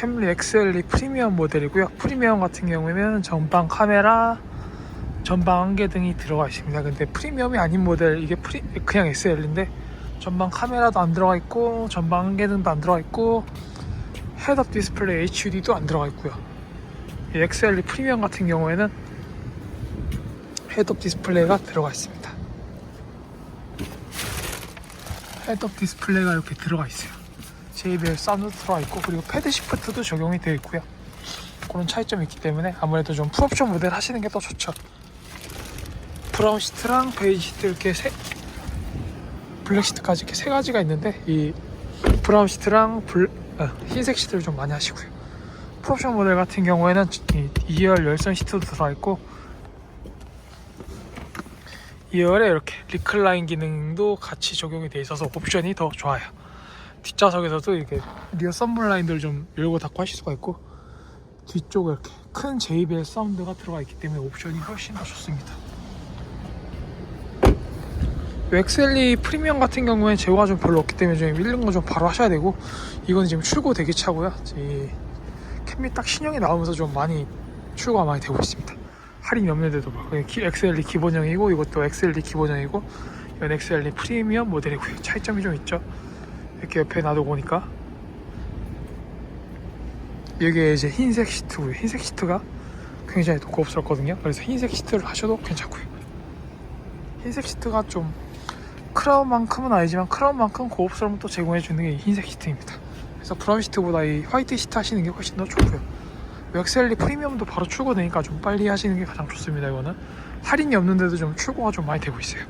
캠리 XLE 프리미엄 모델이고요. 프리미엄 같은 경우에는 전방 카메라, 전방 안개등이 들어가 있습니다. 근데 프리미엄이 아닌 모델 이게 프리 그냥 SL인데 전방 카메라도 안 들어가 있고 전방 안개등도 안 들어가 있고 헤드업 디스플레이 HUD도 안 들어가 있고요. 이 XLE 프리미엄 같은 경우에는 헤드업 디스플레이가 들어가 있습니다. 헤드업 디스플레이가 이렇게 들어가 있어요. JBL 사운드 들어가 있고 그리고 패드 시프트도 적용이 되어 있고요. 그런 차이점이 있기 때문에 아무래도 좀 풀옵션 모델 하시는 게 더 좋죠. 브라운 시트랑 베이지 시트 이렇게 세 블랙 시트까지 이렇게 세 가지가 있는데 이 브라운 시트랑 블, 아, 흰색 시트를 좀 많이 하시고요. 풀옵션 모델 같은 경우에는 이 2열 열선 시트도 들어가 있고 2열에 이렇게 리클라인 기능도 같이 적용이 돼 있어서 옵션이 더 좋아요. 뒷좌석에서도 이렇게 리어 썬블라인드를 좀 열고 닫고 하실 수가 있고 뒤쪽에 이렇게 큰 JBL 사운드가 들어가 있기 때문에 옵션이 훨씬 더 좋습니다. 이 엑셀리 프리미엄 같은 경우에는 제어가 좀 별로 없기 때문에 좀 잃는 거좀 바로 하셔야 되고 이건 지금 출고 대기 차고요. 이 캠이 딱 신형이 나오면서 좀 많이 출고가 많이 되고 있습니다. 할인이 없는데도 막 XLE 기본형이고 이것도 XLE 기본형이고 이건 XLE 프리미엄 모델이고요. 차이점이 좀 있죠. 이렇게 옆에 놔두고 보니까 이게 이제 흰색 시트고요. 흰색 시트가 굉장히 또 고급스럽거든요. 그래서 흰색 시트를 하셔도 괜찮고요. 흰색 시트가 좀 크라운만큼은 아니지만 크라운만큼 고급스러움을 또 제공해 주는 게이 흰색 시트입니다. 그래서 브라운 시트보다 이 화이트 시트 하시는 게 훨씬 더 좋고요. 엑셀리 프리미엄도 바로 출고되니까 좀 빨리 하시는 게 가장 좋습니다. 이거는 할인이 없는데도 좀 출고가 좀 많이 되고 있어요.